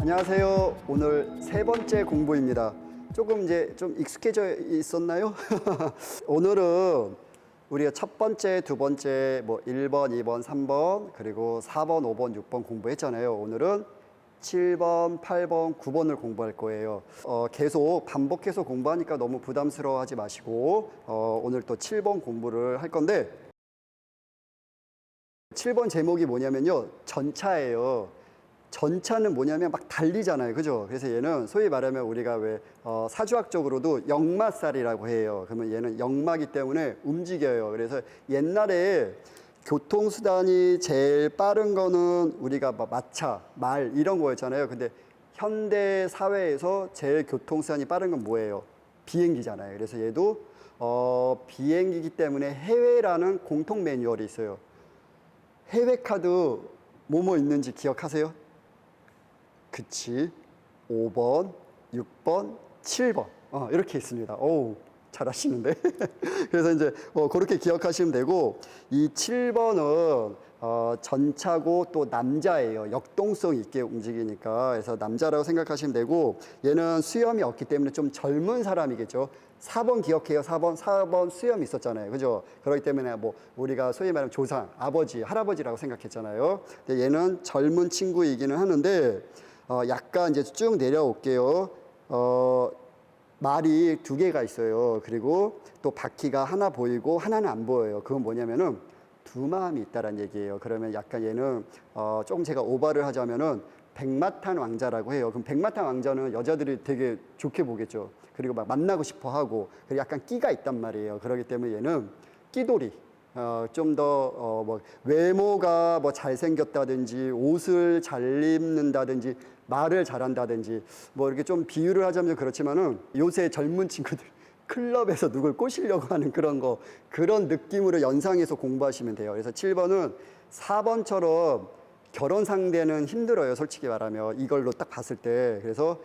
안녕하세요. 오늘 세 번째 공부입니다. 조금 이제 좀 익숙해져 있었나요? 오늘은 우리가 첫 번째, 두 번째, 뭐 1번, 2번, 3번, 그리고 4번, 5번, 6번 공부했잖아요. 오늘은 7번, 8번, 9번을 공부할 거예요. 어, 계속 반복해서 공부하니까 너무 부담스러워 하지 마시고, 어, 오늘 또 7번 공부를 할 건데, 7번 제목이 뭐냐면요. 전차예요. 전차는 뭐냐면 막 달리잖아요. 그죠? 그래서 얘는 소위 말하면 우리가 왜 어, 사주학적으로도 역마살이라고 해요. 그러면 얘는 역마기 때문에 움직여요. 그래서 옛날에 교통수단이 제일 빠른 거는 우리가 막 마차, 말 이런 거였잖아요. 근데 현대 사회에서 제일 교통수단이 빠른 건 뭐예요? 비행기잖아요. 그래서 얘도 어, 비행기기 때문에 해외라는 공통 매뉴얼이 있어요. 해외 카드 뭐뭐 있는지 기억하세요? 그치. 5번, 6번, 7번. 어, 이렇게 있습니다. 오, 잘하시는데. 그래서 이제 어, 그렇게 기억하시면 되고, 이 7번은 어, 전차고 또 남자예요. 역동성 있게 움직이니까. 그래서 남자라고 생각하시면 되고, 얘는 수염이 없기 때문에 좀 젊은 사람이겠죠. 4번 기억해요. 4번, 4번 수염 있었잖아요. 그죠? 그렇기 때문에 뭐 우리가 소위 말하면 조상, 아버지, 할아버지라고 생각했잖아요. 근데 얘는 젊은 친구이기는 하는데, 어, 약간 이제 쭉 내려올게요. 어, 말이 두 개가 있어요. 그리고 또 바퀴가 하나 보이고 하나는 안 보여요. 그건 뭐냐면은 두 마음이 있다라는 얘기예요. 그러면 약간 얘는 어, 조금 제가 오버를 하자면은 백마탄 왕자라고 해요. 그럼 백마탄 왕자는 여자들이 되게 좋게 보겠죠. 그리고 막 만나고 싶어 하고 그리고 약간 끼가 있단 말이에요. 그렇기 때문에 얘는 끼돌이 어, 좀더 어, 뭐 외모가 뭐 잘생겼다든지 옷을 잘 입는다든지 말을 잘한다든지 뭐 이렇게 좀 비유를 하자면 그렇지만은 요새 젊은 친구들 클럽에서 누굴 꼬시려고 하는 그런 거 그런 느낌으로 연상해서 공부하시면 돼요. 그래서 7번은 4번처럼 결혼 상대는 힘들어요. 솔직히 말하면 이걸로 딱 봤을 때 그래서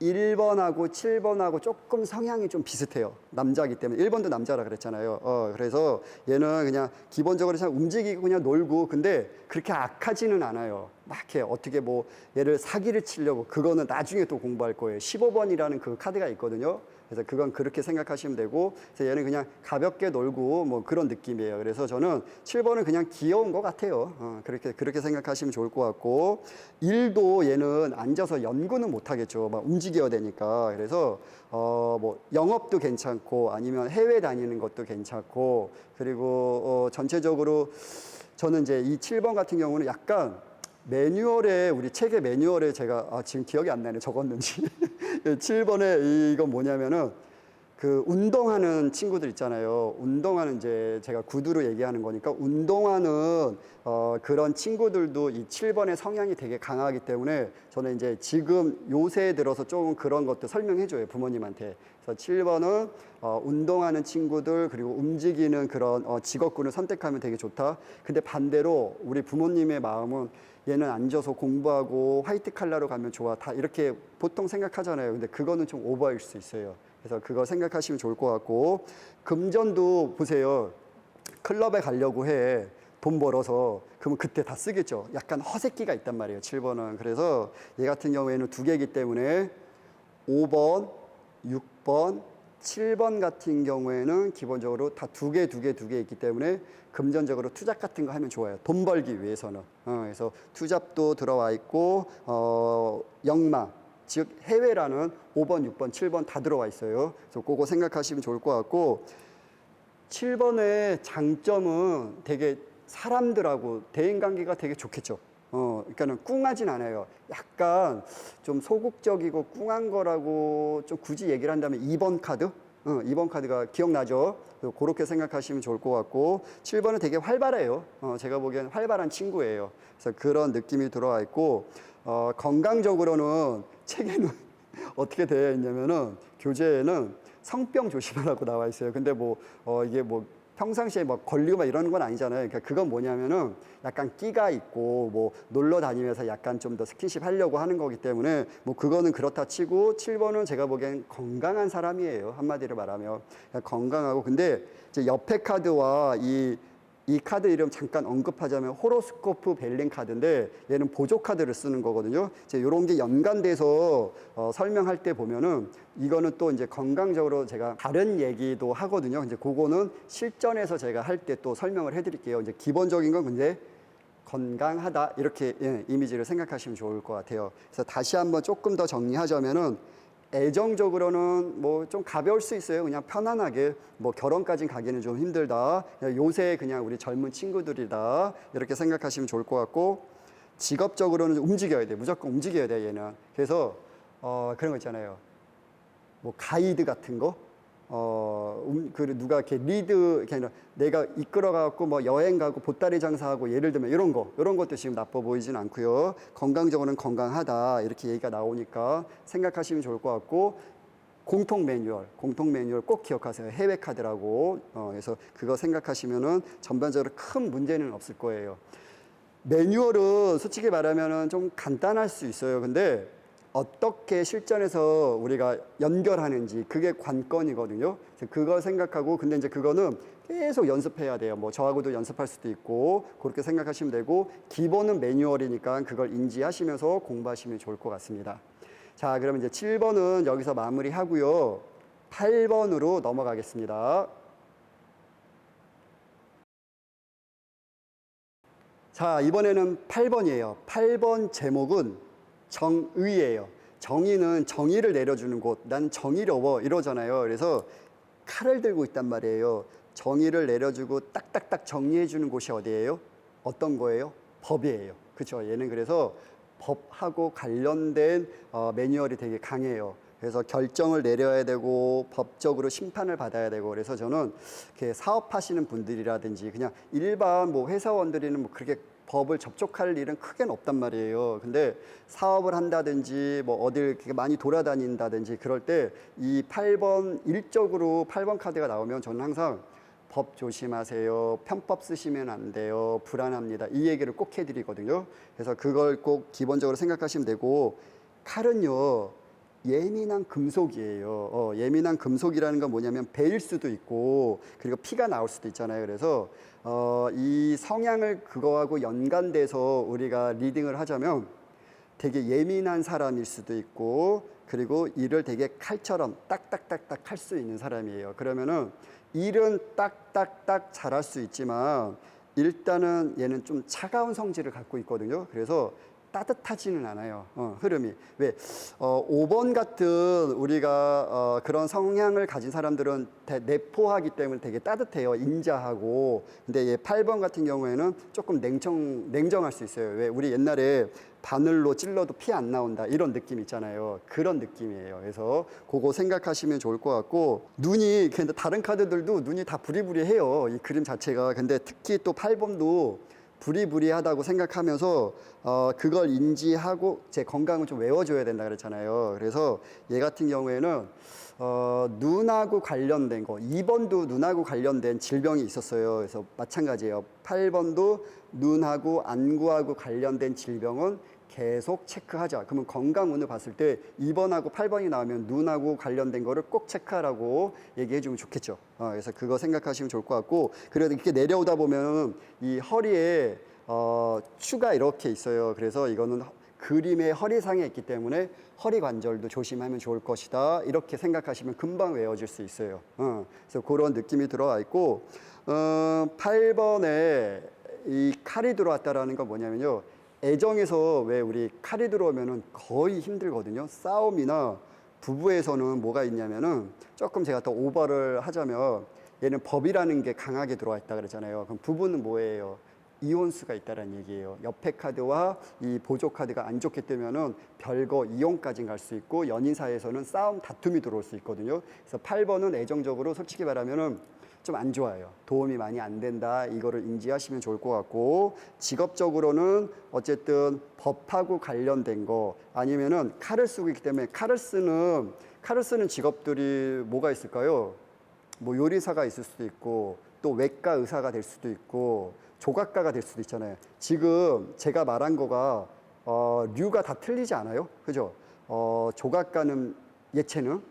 1번하고 7번하고 조금 성향이 좀 비슷해요. 남자기 때문에 1번도 남자라 그랬잖아요. 어, 그래서 얘는 그냥 기본적으로 그냥 움직이고 그냥 놀고 근데 그렇게 악하지는 않아요. 막 이렇게 어떻게 뭐 얘를 사기를 치려고 그거는 나중에 또 공부할 거예요. 15번이라는 그 카드가 있거든요. 그래서 그건 그렇게 생각하시면 되고 그래서 얘는 그냥 가볍게 놀고 뭐 그런 느낌이에요. 그래서 저는 7번은 그냥 귀여운 것 같아요. 어, 그렇게 그렇게 생각하시면 좋을 것 같고 일도 얘는 앉아서 연구는 못 하겠죠. 막 움직여야 되니까. 그래서 어 뭐 영업도 괜찮고 아니면 해외 다니는 것도 괜찮고 그리고 어 전체적으로 저는 이제 이 7번 같은 경우는 약간 매뉴얼에 우리 책의 매뉴얼에 제가 아, 지금 기억이 안 나네 적었는지 7번에 이건 뭐냐면은 그 운동하는 친구들 있잖아요. 운동하는 이제 제가 구두로 얘기하는 거니까 운동하는 어 그런 친구들도 이 7번의 성향이 되게 강하기 때문에 저는 이제 지금 요새 들어서 조금 그런 것도 설명해 줘요. 부모님한테. 그래서 7번은 어 운동하는 친구들 그리고 움직이는 그런 어 직업군을 선택하면 되게 좋다. 근데 반대로 우리 부모님의 마음은 얘는 앉아서 공부하고 화이트 칼라로 가면 좋아. 다 이렇게 보통 생각하잖아요. 근데 그거는 좀 오버일 수 있어요. 그래서 그거 생각하시면 좋을 것 같고 금전도 보세요. 클럽에 가려고 해. 돈 벌어서 그러면 그때 다 쓰겠죠. 약간 허세끼가 있단 말이에요. 7번은. 그래서 얘 같은 경우에는 두 개이기 때문에 5번, 6번, 7번 같은 경우에는 기본적으로 다 두 개, 두 개, 두 개 있기 때문에 금전적으로 투잡 같은 거 하면 좋아요. 돈 벌기 위해서는. 어, 그래서 투잡도 들어와 있고, 어, 역마, 즉 해외라는 5번, 6번, 7번 다 들어와 있어요. 그래서 그거 생각하시면 좋을 것 같고, 7번의 장점은 되게 사람들하고 대인관계가 되게 좋겠죠. 어, 그러니까는 꿍하진 않아요. 약간 좀 소극적이고 꿍한 거라고 좀 굳이 얘기를 한다면 2번 카드? 어, 2번 카드가 기억나죠? 그렇게 생각하시면 좋을 것 같고 7번은 되게 활발해요. 어, 제가 보기엔 활발한 친구예요. 그래서 그런 느낌이 들어와 있고 어, 건강적으로는 책에는 어떻게 되어 있냐면은 교재에는 성병 조심하라고 나와 있어요. 근데 뭐 어, 이게 뭐 평상시에 막 걸리고 막 이러는 건 아니잖아요. 그러니까 그건 뭐냐면은 약간 끼가 있고 뭐 놀러 다니면서 약간 좀 더 스킨십 하려고 하는 거기 때문에 뭐 그거는 그렇다 치고 7번은 제가 보기엔 건강한 사람이에요. 한마디로 말하면 그러니까 건강하고 근데 이제 옆에 카드와 이 이 카드 이름 잠깐 언급하자면 호로스코프 벨링 카드인데 얘는 보조 카드를 쓰는 거거든요. 이제 이런 게 연관돼서 어, 설명할 때 보면은 이거는 또 이제 건강적으로 제가 다른 얘기도 하거든요. 이제 그거는 실전에서 제가 할 때 또 설명을 해드릴게요. 이제 기본적인 건 근데 건강하다 이렇게 예, 이미지를 생각하시면 좋을 것 같아요. 그래서 다시 한번 조금 더 정리하자면은 애정적으로는 뭐 좀 가벼울 수 있어요. 그냥 편안하게 뭐 결혼까지 가기는 좀 힘들다. 요새 그냥 우리 젊은 친구들이다 이렇게 생각하시면 좋을 것 같고 직업적으로는 움직여야 돼. 무조건 움직여야 돼 얘는. 그래서 어 그런 거 있잖아요. 뭐 가이드 같은 거. 어, 음, 그 누가 이렇게 리드, 이렇게 내가 이끌어가고 뭐 여행 가고 보따리 장사하고 예를 들면 이런 거, 이런 것도 지금 나빠 보이진 않고요. 건강적으로는 건강하다 이렇게 얘기가 나오니까 생각하시면 좋을 것 같고 공통 매뉴얼, 공통 매뉴얼 꼭 기억하세요. 해외 카드라고. 어, 그래서 그거 생각하시면은 전반적으로 큰 문제는 없을 거예요. 매뉴얼은 솔직히 말하면은 좀 간단할 수 있어요. 근데 어떻게 실전에서 우리가 연결하는지 그게 관건이거든요. 그걸 생각하고 근데 이제 그거는 계속 연습해야 돼요. 뭐 저하고도 연습할 수도 있고 그렇게 생각하시면 되고 기본은 매뉴얼이니까 그걸 인지하시면서 공부하시면 좋을 것 같습니다. 자, 그러면 이제 7번은 여기서 마무리하고요. 8번으로 넘어가겠습니다. 자, 이번에는 8번이에요. 8번 제목은 정의예요. 정의는 정의를 내려주는 곳. 난 정의로워 이러잖아요. 그래서 칼을 들고 있단 말이에요. 정의를 내려주고 딱딱딱 정리해주는 곳이 어디예요? 어떤 거예요? 법이에요. 그렇죠. 얘는 그래서 법하고 관련된 어, 매뉴얼이 되게 강해요. 그래서 결정을 내려야 되고 법적으로 심판을 받아야 되고 그래서 저는 이렇게 사업하시는 분들이라든지 그냥 일반 뭐 회사원들이는 뭐 그렇게 법을 접촉할 일은 크게는 없단 말이에요. 근데 사업을 한다든지 뭐 어딜 많이 돌아다닌다든지 그럴 때 이 8번 일적으로 8번 카드가 나오면 저는 항상 법 조심하세요. 편법 쓰시면 안 돼요. 불안합니다. 이 얘기를 꼭 해드리거든요. 그래서 그걸 꼭 기본적으로 생각하시면 되고 칼은요 예민한 금속이에요. 어, 예민한 금속이라는 건 뭐냐면 베일 수도 있고 그리고 피가 나올 수도 있잖아요. 그래서 어, 이 성향을 그거하고 연관돼서 우리가 리딩을 하자면 되게 예민한 사람일 수도 있고 그리고 일을 되게 칼처럼 딱딱딱딱 할 수 있는 사람이에요. 그러면은 일은 딱딱딱 잘할 수 있지만 일단은 얘는 좀 차가운 성질을 갖고 있거든요. 그래서 따뜻하지는 않아요. 어, 흐름이. 왜? 어, 5번 같은 우리가 어, 그런 성향을 가진 사람들은 대, 내포하기 때문에 되게 따뜻해요. 인자하고. 근데 얘 8번 같은 경우에는 조금 냉정, 냉정할 수 있어요. 왜? 우리 옛날에 바늘로 찔러도 피 안 나온다. 이런 느낌 있잖아요. 그런 느낌이에요. 그래서 그거 생각하시면 좋을 것 같고, 눈이, 근데 다른 카드들도 눈이 다 부리부리해요. 이 그림 자체가. 근데 특히 또 8번도 부리부리하다고 생각하면서 어, 그걸 인지하고 제 건강을 좀 외워줘야 된다 그랬잖아요. 그래서 얘 같은 경우에는 어, 눈하고 관련된 거, 2번도 눈하고 관련된 질병이 있었어요. 그래서 마찬가지예요. 8번도 눈하고 안구하고 관련된 질병은 계속 체크하자. 그러면 건강 운을 봤을 때 2번하고 8번이 나오면 눈하고 관련된 거를 꼭 체크하라고 얘기해 주면 좋겠죠. 어, 그래서 그거 생각하시면 좋을 것 같고, 그래도 이렇게 내려오다 보면 이 허리에 어, 추가 이렇게 있어요. 그래서 이거는 허- 그림의 허리상에 있기 때문에 허리 관절도 조심하면 좋을 것이다. 이렇게 생각하시면 금방 외워질 수 있어요. 어, 그래서 그런 느낌이 들어와 있고, 어, 8번에 이 칼이 들어왔다라는 건 뭐냐면요. 애정에서 왜 우리 칼이 들어오면은 거의 힘들거든요. 싸움이나 부부에서는 뭐가 있냐면은 조금 제가 더 오버를 하자면 얘는 법이라는 게 강하게 들어와 있다 그랬잖아요. 그럼 부부는 뭐예요? 이혼수가 있다는 얘기예요. 옆에 카드와 이 보조 카드가 안 좋기 때문에는 별거 이혼까지 갈 수 있고 연인 사이에서는 싸움 다툼이 들어올 수 있거든요. 그래서 8번은 애정적으로 솔직히 말하면은 좀 안 좋아요. 도움이 많이 안 된다. 이거를 인지하시면 좋을 것 같고 직업적으로는 어쨌든 법하고 관련된 거 아니면은 칼을 쓰고 있기 때문에 칼을 쓰는 칼을 쓰는 직업들이 뭐가 있을까요? 뭐 요리사가 있을 수도 있고 또 외과 의사가 될 수도 있고 조각가가 될 수도 있잖아요. 지금 제가 말한 거가 어, 류가 다 틀리지 않아요? 그죠? 어, 조각가는 예체능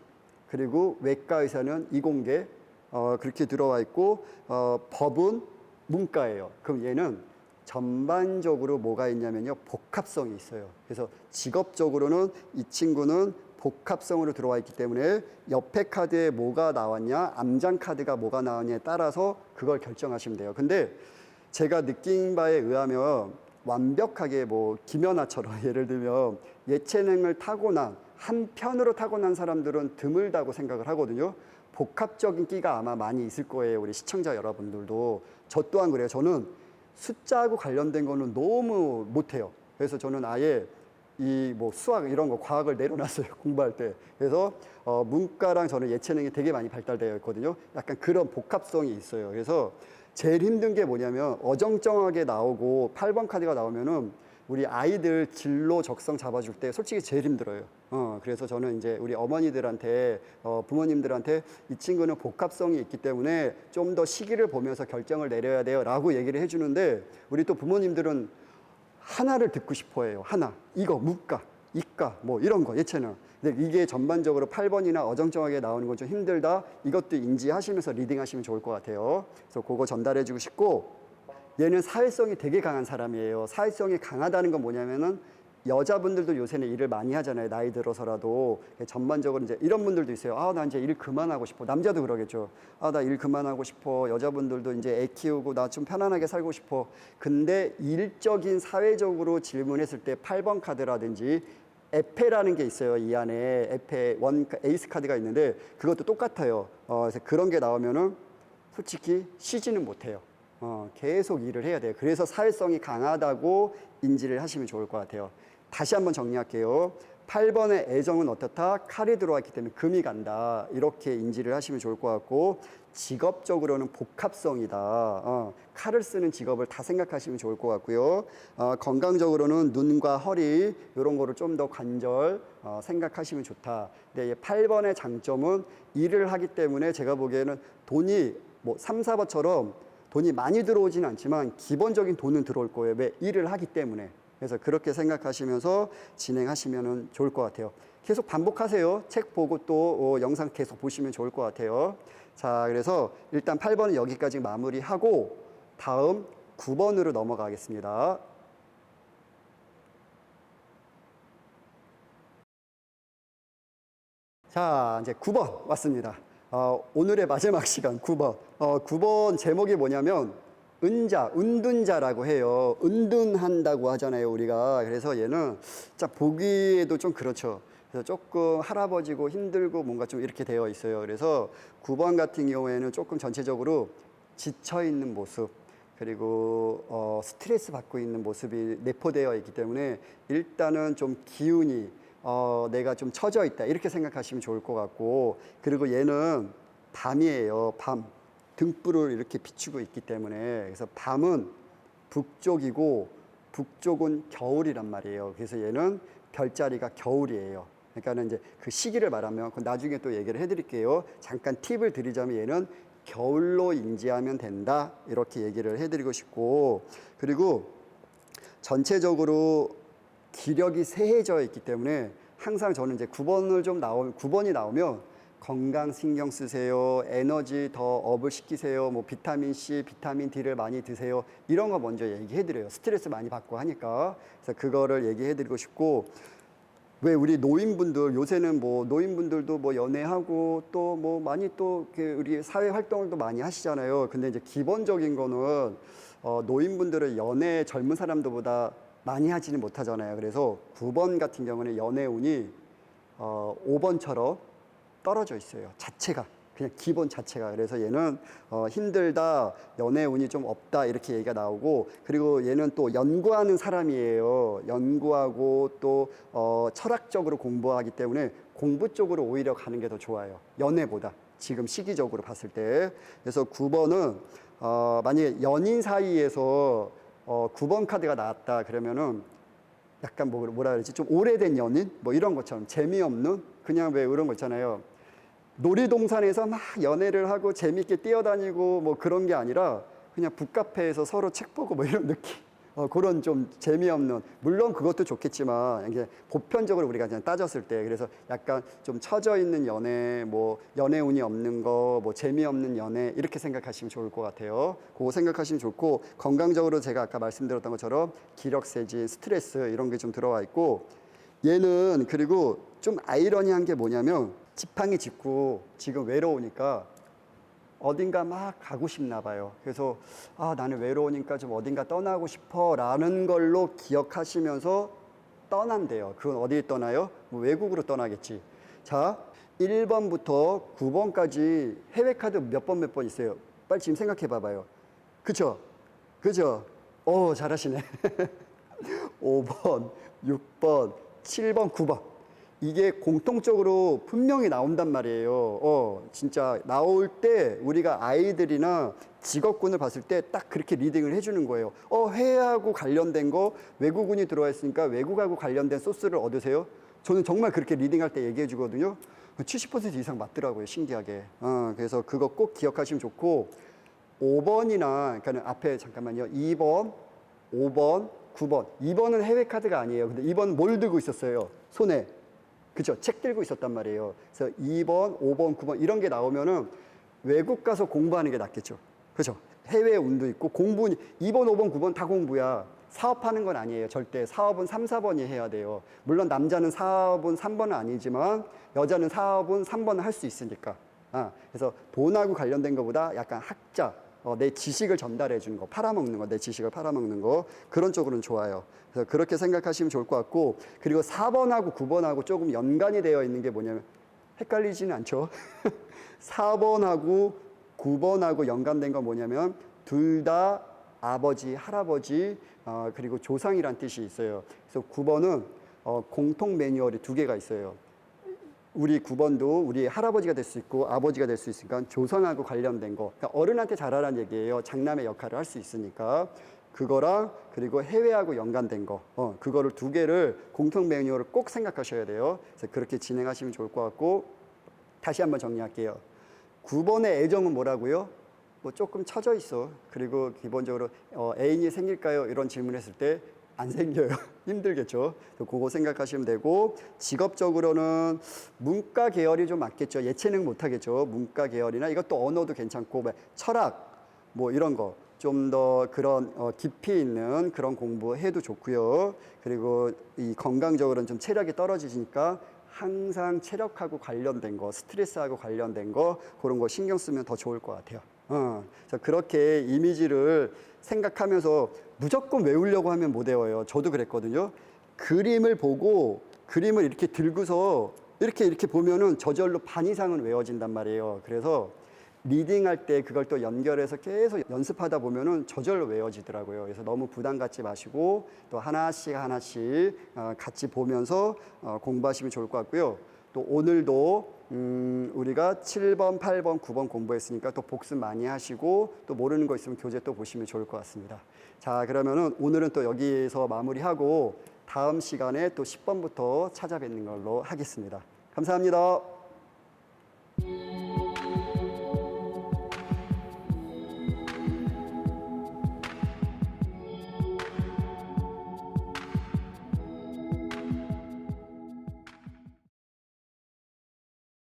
그리고 외과 의사는 이공계 어, 그렇게 들어와 있고 어, 법은 문과예요. 그럼 얘는 전반적으로 뭐가 있냐면요. 복합성이 있어요. 그래서 직업적으로는 이 친구는 복합성으로 들어와 있기 때문에 옆에 카드에 뭐가 나왔냐, 암장 카드가 뭐가 나왔냐에 따라서 그걸 결정하시면 돼요. 근데 제가 느낀 바에 의하면 완벽하게 뭐 김연아처럼 예를 들면 예체능을 타고난 한편으로 타고난 사람들은 드물다고 생각을 하거든요. 복합적인 끼가 아마 많이 있을 거예요. 우리 시청자 여러분들도. 저 또한 그래요. 저는 숫자하고 관련된 거는 너무 못해요. 그래서 저는 아예 이 뭐 수학 이런 거 과학을 내려놨어요 공부할 때 그래서 어 문과랑 저는 예체능이 되게 많이 발달되어 있거든요 약간 그런 복합성이 있어요 그래서 제일 힘든 게 뭐냐면 어정쩡하게 나오고 8번 카드가 나오면은 우리 아이들 진로 적성 잡아줄 때 솔직히 제일 힘들어요. 어, 그래서 저는 이제 우리 어머니들한테, 어, 부모님들한테 이 친구는 복합성이 있기 때문에 좀 더 시기를 보면서 결정을 내려야 돼요. 라고 얘기를 해주는데 우리 또 부모님들은 하나를 듣고 싶어 해요. 하나. 이거, 문과, 이과, 뭐 이런 거, 예체능. 근데 이게 전반적으로 8번이나 어정쩡하게 나오는 건 좀 힘들다. 이것도 인지하시면서 리딩 하시면 좋을 것 같아요. 그래서 그거 전달해 주고 싶고, 얘는 사회성이 되게 강한 사람이에요. 사회성이 강하다는 건 뭐냐면은 여자분들도 요새는 일을 많이 하잖아요. 나이 들어서라도 전반적으로 이제 이런 분들도 있어요. 아, 나 이제 일 그만하고 싶어. 남자도 그러겠죠. 아, 나 일 그만하고 싶어. 여자분들도 이제 애 키우고 나 좀 편안하게 살고 싶어. 근데 일적인 사회적으로 질문했을 때 8번 카드라든지 에페라는 게 있어요. 이 안에 에페 원 에이스 카드가 있는데 그것도 똑같아요. 어, 그래서 그런 게 나오면은 솔직히 쉬지는 못해요. 어, 계속 일을 해야 돼요. 그래서 사회성이 강하다고 인지를 하시면 좋을 것 같아요. 다시 한번 정리할게요. 8번의 애정은 어떻다? 칼이 들어왔기 때문에 금이 간다. 이렇게 인지를 하시면 좋을 것 같고 직업적으로는 복합성이다. 어, 칼을 쓰는 직업을 다 생각하시면 좋을 것 같고요. 어, 건강적으로는 눈과 허리 이런 거를 좀 더 관절 어, 생각하시면 좋다. 근데 이 8번의 장점은 일을 하기 때문에 제가 보기에는 돈이 뭐 3, 4번처럼 돈이 많이 들어오지는 않지만 기본적인 돈은 들어올 거예요. 왜? 일을 하기 때문에. 그래서 그렇게 생각하시면서 진행하시면 좋을 것 같아요. 계속 반복하세요. 책 보고 또 어, 영상 계속 보시면 좋을 것 같아요. 자, 그래서 일단 8번은 여기까지 마무리하고 다음 9번으로 넘어가겠습니다. 자, 이제 9번 왔습니다. 어, 오늘의 마지막 시간 9번. 어, 9번 제목이 뭐냐면 은자, 은둔자라고 해요. 은둔한다고 하잖아요, 우리가. 그래서 얘는 자 보기에도 좀 그렇죠. 그래서 조금 할아버지고 힘들고 뭔가 좀 이렇게 되어 있어요. 그래서 9번 같은 경우에는 조금 전체적으로 지쳐 있는 모습, 그리고 어, 스트레스 받고 있는 모습이 내포되어 있기 때문에 일단은 좀 기운이 어, 내가 좀 처져 있다. 이렇게 생각하시면 좋을 것 같고 그리고 얘는 밤이에요. 밤. 등불을 이렇게 비추고 있기 때문에. 그래서 밤은 북쪽이고 북쪽은 겨울이란 말이에요. 그래서 얘는 별자리가 겨울이에요. 그러니까는 이제 그 시기를 말하면 그 나중에 또 얘기를 해드릴게요. 잠깐 팁을 드리자면 얘는 겨울로 인지하면 된다. 이렇게 얘기를 해드리고 싶고. 그리고 전체적으로 기력이 세해져 있기 때문에 항상 저는 이제 9번을 좀 나오면 9번이 나오면 건강 신경 쓰세요. 에너지 더 업을 시키세요. 뭐 비타민 C, 비타민 D를 많이 드세요. 이런 거 먼저 얘기해 드려요. 스트레스 많이 받고 하니까. 그래서 그거를 얘기해 드리고 싶고 왜 우리 노인분들 요새는 뭐 노인분들도 뭐 연애하고 또 뭐 많이 또그 우리 사회 활동을 또 많이 하시잖아요. 근데 이제 기본적인 거는 어 노인분들은 연애 젊은 사람들보다 많이 하지는 못하잖아요. 그래서 9번 같은 경우는 연애 운이 어 5번처럼 떨어져 있어요. 자체가. 그냥 기본 자체가. 그래서 얘는 어, 힘들다 연애 운이 좀 없다 이렇게 얘기가 나오고 그리고 얘는 또 연구하는 사람이에요. 연구하고 또 어, 철학적으로 공부하기 때문에 공부 쪽으로 오히려 가는 게 더 좋아요. 연애보다. 지금 시기적으로 봤을 때. 그래서 9번은 어, 만약에 연인 사이에서 어, 9번 카드가 나왔다 그러면은 약간 뭐, 뭐라 그러지? 좀 오래된 연인? 뭐 이런 것처럼 재미없는? 그냥 왜 이런 거 있잖아요. 놀이동산에서 막 연애를 하고 재밌게 뛰어다니고 뭐 그런 게 아니라 그냥 북카페에서 서로 책 보고 뭐 이런 느낌 어, 그런 좀 재미없는 물론 그것도 좋겠지만 이게 보편적으로 우리가 그냥 따졌을 때 그래서 약간 좀 처져 있는 연애 뭐 연애 운이 없는 거 뭐 재미없는 연애 이렇게 생각하시면 좋을 것 같아요. 그거 생각하시면 좋고 건강적으로 제가 아까 말씀드렸던 것처럼 기력 세진 스트레스 이런 게 좀 들어와 있고 얘는 그리고 좀 아이러니한 게 뭐냐면 지팡이 짚고 지금 외로우니까 어딘가 막 가고 싶나 봐요. 그래서 아 나는 외로우니까 좀 어딘가 떠나고 싶어 라는 걸로 기억하시면서 떠난대요. 그건 어디 떠나요? 뭐 외국으로 떠나겠지. 자, 1번부터 9번까지 해외 카드 몇 번 몇 번 있어요. 빨리 지금 생각해 봐봐요. 그쵸? 그죠? 오, 잘하시네. 5번, 6번, 7번, 9번. 이게 공통적으로 분명히 나온단 말이에요. 어, 진짜 나올 때 우리가 아이들이나 직업군을 봤을 때 딱 그렇게 리딩을 해주는 거예요. 어, 해외하고 관련된 거 외국군이 들어와 있으니까 외국하고 관련된 소스를 얻으세요. 저는 정말 그렇게 리딩할 때 얘기해 주거든요. 70% 이상 맞더라고요. 신기하게. 어, 그래서 그거 꼭 기억하시면 좋고 5번이나 그러니까 앞에 잠깐만요. 2번, 5번, 9번. 2번은 해외 카드가 아니에요. 근데 2번 뭘 들고 있었어요? 손에. 그죠? 책 들고 있었단 말이에요. 그래서 2번, 5번, 9번 이런 게 나오면은 외국 가서 공부하는 게 낫겠죠. 그죠? 해외 운도 있고 공부 2번, 5번, 9번 다 공부야. 사업하는 건 아니에요. 절대 사업은 3, 4번이 해야 돼요. 물론 남자는 사업은 3번은 아니지만 여자는 사업은 3번은 할수 있으니까. 아, 그래서 돈하고 관련된 것보다 약간 학자, 어, 내 지식을 전달해 주는 거, 팔아먹는 거, 내 지식을 팔아먹는 거 그런 쪽으로는 좋아요. 그래서 그렇게 생각하시면 좋을 것 같고 그리고 4번하고 9번하고 조금 연관이 되어 있는 게 뭐냐면 헷갈리지는 않죠. 4번하고 9번하고 연관된 건 뭐냐면 둘 다 아버지, 할아버지 어, 그리고 조상이란 뜻이 있어요. 그래서 9번은 어, 공통 매뉴얼이 두 개가 있어요. 우리 9번도 우리 할아버지가 될 수 있고 아버지가 될 수 있으니까 조상하고 관련된 거. 그러니까 어른한테 잘하라는 얘기예요. 장남의 역할을 할 수 있으니까. 그거랑 그리고 해외하고 연관된 거. 어, 그거를 두 개를 공통 매뉴얼을 꼭 생각하셔야 돼요. 그래서 그렇게 진행하시면 좋을 것 같고 다시 한번 정리할게요. 9번의 애정은 뭐라고요? 뭐 조금 처져 있어. 그리고 기본적으로 어, 애인이 생길까요? 이런 질문했을 때 안 생겨요. 힘들겠죠. 그거 생각하시면 되고 직업적으로는 문과 계열이 좀 맞겠죠. 예체능 못 하겠죠. 문과 계열이나 이것도 언어도 괜찮고 뭐 철학 뭐 이런 거. 좀 더 그런 어, 깊이 있는 그런 공부해도 좋고요. 그리고 이 건강적으로는 좀 체력이 떨어지니까 항상 체력하고 관련된 거, 스트레스하고 관련된 거 그런 거 신경 쓰면 더 좋을 것 같아요. 어, 그렇게 이미지를 생각하면서 무조건 외우려고 하면 못 외워요. 저도 그랬거든요. 그림을 보고 그림을 이렇게 들고서 이렇게 이렇게 보면은 저절로 반 이상은 외워진단 말이에요. 그래서 리딩할 때 그걸 또 연결해서 계속 연습하다 보면은 저절로 외워지더라고요. 그래서 너무 부담 갖지 마시고 또 하나씩 하나씩 어, 같이 보면서 어, 공부하시면 좋을 것 같고요. 또 오늘도 음, 우리가 7번, 8번, 9번 공부했으니까 또 복습 많이 하시고 또 모르는 거 있으면 교재 또 보시면 좋을 것 같습니다. 자, 그러면은 오늘은 또 여기서 마무리하고 다음 시간에 또 10번부터 찾아뵙는 걸로 하겠습니다. 감사합니다.